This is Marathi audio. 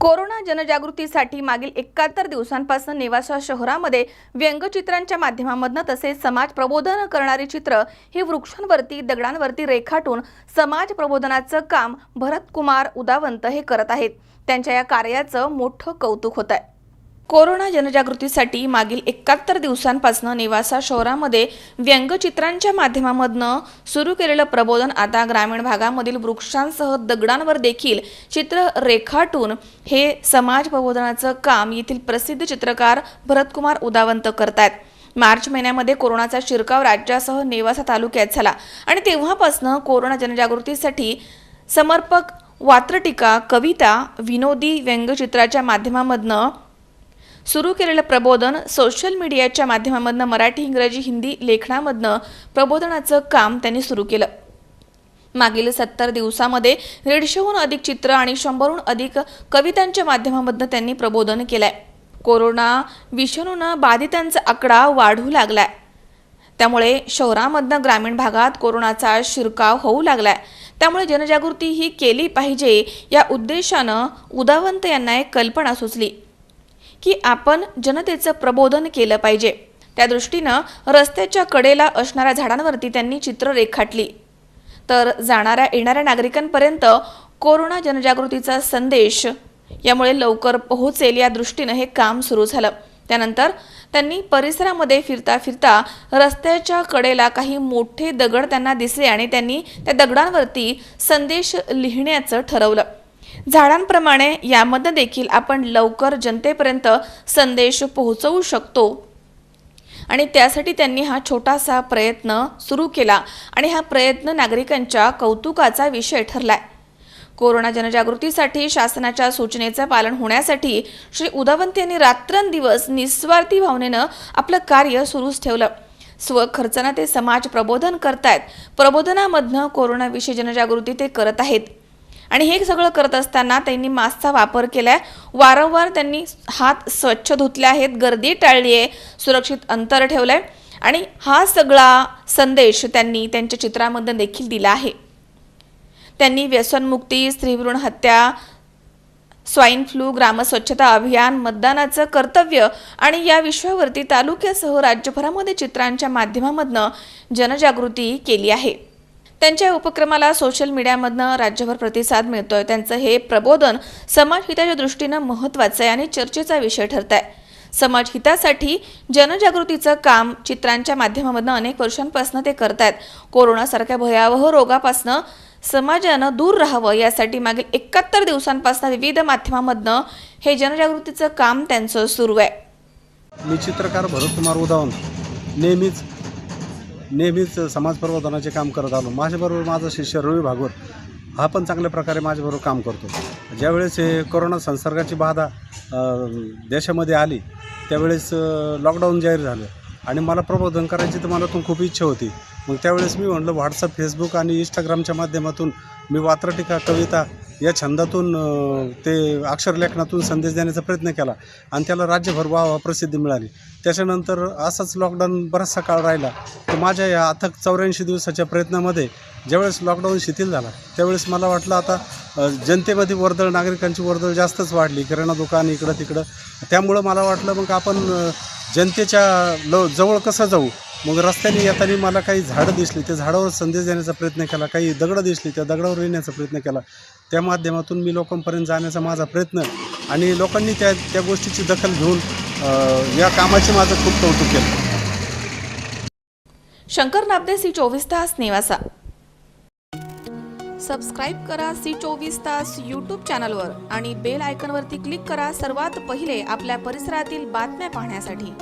कोरोना जनजागृतीसाठी मागील एकाहत्तर दिवसांपासून नेवासा शहरामध्ये व्यंगचित्रांच्या माध्यमामधनं तसेच समाज प्रबोधन करणारी चित्र ही वृक्षांवरती दगडांवरती रेखाटून समाज प्रबोधनाचं काम भरतकुमार उदावंत हे करत आहेत. त्यांच्या या कार्याचं मोठं कौतुक होत आहे कोरोना जनजागृतीसाठी मागील एकाहत्तर दिवसांपासून नेवासा शहरामध्ये व्यंगचित्रांच्या माध्यमामधनं सुरू केलेलं प्रबोधन आता ग्रामीण भागामधील वृक्षांसह दगडांवर देखील चित्र रेखाटून हे समाज प्रबोधनाचं काम येथील प्रसिद्ध चित्रकार भरतकुमार उदावंत करतायत. मार्च महिन्यामध्ये कोरोनाचा शिरकाव राज्यासह नेवासा तालुक्यात झाला आणि तेव्हापासनं कोरोना जनजागृतीसाठी समर्पक वात्रटिका कविता विनोदी व्यंगचित्राच्या माध्यमामधनं सुरू केलेलं प्रबोधन सोशल मीडियाच्या माध्यमामधनं मराठी इंग्रजी हिंदी लेखनामधनं प्रबोधनाचं काम त्यांनी सुरू केलं. मागील सत्तर दिवसामध्ये दीडशेहून अधिक चित्र आणि शंभरहून अधिक कवितांच्या माध्यमामधनं त्यांनी प्रबोधन केलंय. कोरोना विषाणूनं बाधितांचा आकडा वाढू लागलाय. त्यामुळे शहरामधनं ग्रामीण भागात कोरोनाचा शिरकाव होऊ लागलाय. त्यामुळे जनजागृती ही केली पाहिजे या उद्देशानं उदावंत यांना एक कल्पना सुचली. की आपण जनतेचं प्रबोधन केलं पाहिजे. त्या दृष्टीनं रस्त्याच्या कडेला असणाऱ्या झाडांवरती त्यांनी चित्र रेखाटली. तर जाणाऱ्या येणाऱ्या नागरिकांपर्यंत कोरोना जनजागृतीचा संदेश यामुळे लवकर पोहोचेल या दृष्टीनं हे काम सुरू झालं. त्यानंतर त्यांनी परिसरामध्ये फिरता फिरता रस्त्याच्या कडेला काही मोठे दगड त्यांना दिसले आणि त्यांनी त्या दगडांवरती संदेश लिहिण्याचं ठरवलं. झाडांप्रमाणे यामध्ये देखील आपण लवकर जनतेपर्यंत संदेश पोहोचवू शकतो. आणि त्यासाठी त्यांनी हा छोटासा प्रयत्न सुरू केला. आणि हा प्रयत्न नागरिकांच्या कौतुकाचा विषय ठरलाय. कोरोना जनजागृतीसाठी शासनाच्या सूचनेचं पालन होण्यासाठी श्री उदावंत यांनी रात्रंदिवस निस्वार्थी भावनेनं आपलं कार्य सुरूच ठेवलं. स्वखर्चानं ते समाज प्रबोधन करतायत. प्रबोधनामधनं कोरोनाविषयी जनजागृती ते करत आहेत. आणि हे सगळं करत असताना त्यांनी मास्कचा वापर केलाय. वारंवार त्यांनी हात स्वच्छ धुतले आहेत गर्दी टाळली आहे सुरक्षित अंतर ठेवलंय. आणि हा सगळा संदेश त्यांनी त्यांच्या चित्रामध्ये देखील दिला आहे. त्यांनी व्यसनमुक्ती स्त्रीभ्रूण हत्या स्वाईन फ्लू ग्रामस्वच्छता अभियान मतदानाचं कर्तव्य आणि या विषयावरती तालुक्यासह राज्यभरामध्ये चित्रांच्या माध्यमामधनं जनजागृती केली आहे. त्यांच्या उपक्रमाला सोशल मीडियामधनं राज्यभर प्रतिसाद मिळतोय. त्यांचं हे प्रबोधन समाजहिताच्या दृष्टीनं महत्त्वाचं आहे आणि चर्चेचा विषय ठरत आहे समाजहितासाठी जनजागृतीचं काम चित्रांच्या माध्यमामधनं अनेक वर्षांपासून ते करतायत. कोरोनासारख्या भयावह रोगापासनं समाजानं दूर राहावं यासाठी मागील एकाहत्तर दिवसांपासून विविध माध्यमामधनं हे जनजागृतीचं काम त्यांचं सुरू आहे. मी चित्रकार भरतकुमार उदावंत नेहमीच नेहमीच समाज प्रबोधनाचे काम करत आलो. माझ्याबरोबर माझा शिष्य रवी भागवत हा पण चांगल्या प्रकारे माझ्याबरोबर काम करतो. ज्यावेळेस हे कोरोना संसर्गाची बाधा देशामध्ये आली त्यावेळेस लॉकडाऊन जाहीर झालं आणि मला प्रबोधन करायची तर मला पण खूप इच्छा होती. मग त्यावेळेस मी म्हणलं व्हॉट्सअप फेसबुक आणि इंस्टाग्रामच्या माध्यमातून मी वात्रटिका कविता या छंदातून ते अक्षरलेखनातून संदेश देण्याचा प्रयत्न केला आणि त्याला राज्यभर व्हावा प्रसिद्धी मिळाली. त्याच्यानंतर असाच लॉकडाऊन बराचसा काळ राहिला तर माझ्या या अथक चौऱ्याऐंशी दिवसाच्या प्रयत्नामध्ये ज्यावेळेस लॉकडाऊन शिथिल झाला त्यावेळेस मला वाटलं आता जनतेमध्ये वर्दळ नागरिकांची वर्दळ जास्तच वाढली किराणा दुकान इकडं तिकडं. त्यामुळं मला वाटलं मग आपण जनतेच्या ल जवळ कसं जाऊ? मग रस्त्याने येताना मला काही झाडं दिसली त्या झाडावर संदेश देण्याचा प्रयत्न केला काही दगडं दिसली त्या दगडावर येण्याचा प्रयत्न केला. त्या माध्यमातून मी लोकांपर्यंत जाण्याचा माझा प्रयत्न आणि लोकांनी त्या त्या गोष्टीची दखल घेऊन या कामाचे माझं खूप कौतुक केलं. शंकर नाबदे सी चोवीस तास नेवासा. सबस्क्राईब करा सी चोवीस तास यूट्यूब चॅनलवर आणि बेल आयकॉनवरती क्लिक करा सर्वात पहिले आपल्या परिसरातील बातम्या पाहण्यासाठी.